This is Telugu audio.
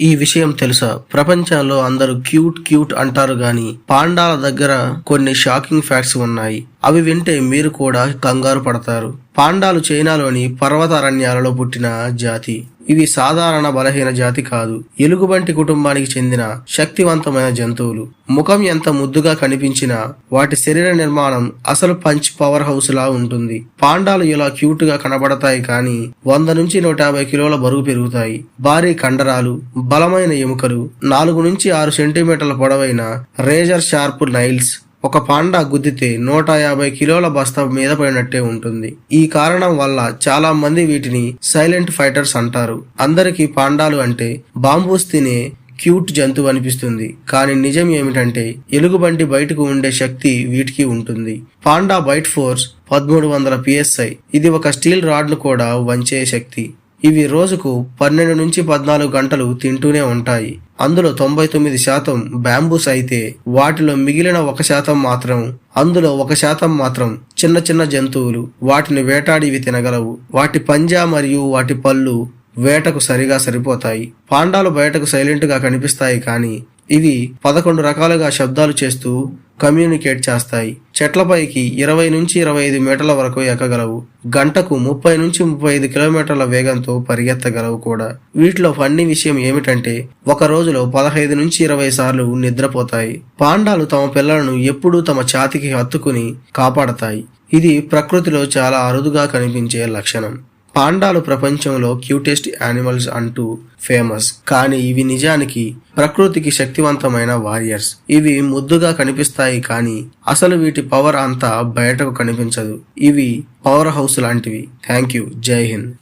ఈ విషయం తెలుసా? ప్రపంచంలో అందరూ క్యూట్ క్యూట్ అంటారు గాని పాండాల దగ్గర కొన్ని షాకింగ్ ఫ్యాక్ట్స్ ఉన్నాయి. అవి వింటే మీరు కూడా కంగారు పడతారు. పాండాలు చైనాలోని పర్వతారణ్యాలలో పుట్టిన జాతి. ఇవి సాధారణ బలహీన జాతి కాదు. ఎలుగుబంటి కుటుంబానికి చెందిన శక్తివంతమైన జంతువులు. ముఖం ఎంత ముద్దుగా కనిపించినా వాటి శరీర నిర్మాణం అసలు పంచ్ పవర్ హౌస్ లా ఉంటుంది. పాండాలు ఇలా క్యూట్గా కనబడతాయి కానీ వంద నుంచి నూట యాభై కిలోల బరువు పెరుగుతాయి. భారీ కండరాలు బలమైన ఎముకలు నాలుగు నుంచి ఆరు సెంటీమీటర్ల పొడవైన రేజర్ షార్ప్ నైల్స్ ఒక పాండా గుద్దితే నూట యాభై కిలోల బస్తా మీద పడినట్టే ఉంటుంది. ఈ కారణం వల్ల చాలా మంది వీటిని సైలెంట్ ఫైటర్స్ అంటారు. అందరికీ పాండాలు అంటే బాంబూస్ తినే క్యూట్ జంతువు అనిపిస్తుంది. కానీ నిజం ఏమిటంటే ఎలుగుబంటి బయటకు ఉండే శక్తి వీటికి ఉంటుంది. పాండా బైట్ ఫోర్స్ పదమూడు వందల పిఎస్ఐ. ఇది ఒక స్టీల్ రాడ్ను కూడా వంచే శక్తి. ఇవి రోజుకు పన్నెండు నుంచి పద్నాలుగు గంటలు తింటూనే ఉంటాయి. అందులో తొంభై తొమ్మిది శాతం బ్యాంబూస్ అయితే వాటిలో మిగిలిన ఒక శాతం మాత్రం అందులో ఒక శాతం మాత్రం చిన్న చిన్న జంతువులు. వాటిని వేటాడివి తినగలవు. వాటి పంజా మరియు వాటి పళ్ళు వేటకు సరిగా సరిపోతాయి. పాండాలు బయటకు సైలెంట్గా కనిపిస్తాయి కానీ ఇవి పదకొండు రకాలుగా శబ్దాలు చేస్తూ కమ్యూనికేట్ చేస్తాయి. చెట్లపైకి ఇరవై నుంచి ఇరవై ఐదు మీటర్ల వరకు ఎక్కగలవు. గంటకు ముప్పై నుంచి ముప్పై ఐదు కిలోమీటర్ల వేగంతో పరిగెత్తగలవు కూడా. వీటిలో ఫన్నీ విషయం ఏమిటంటే ఒక రోజులో పదహైదు నుంచి ఇరవై సార్లు నిద్రపోతాయి. పాండాలు తమ పిల్లలను ఎప్పుడూ తమ ఛాతికి హత్తుకుని కాపాడతాయి. ఇది ప్రకృతిలో చాలా అరుదుగా కనిపించే లక్షణం. పాండాలు ప్రపంచంలో క్యూటెస్ట్ యానిమల్స్ అంటూ ఫేమస్. కానీ ఇవి నిజానికి ప్రకృతికి శక్తివంతమైన వారియర్స్. ఇవి ముద్దుగా కనిపిస్తాయి కానీ అసలు వీటి పవర్ అంతా బయటకు కనిపించదు. ఇవి పవర్ హౌస్ లాంటివి. థ్యాంక్ యూ జై హింద్.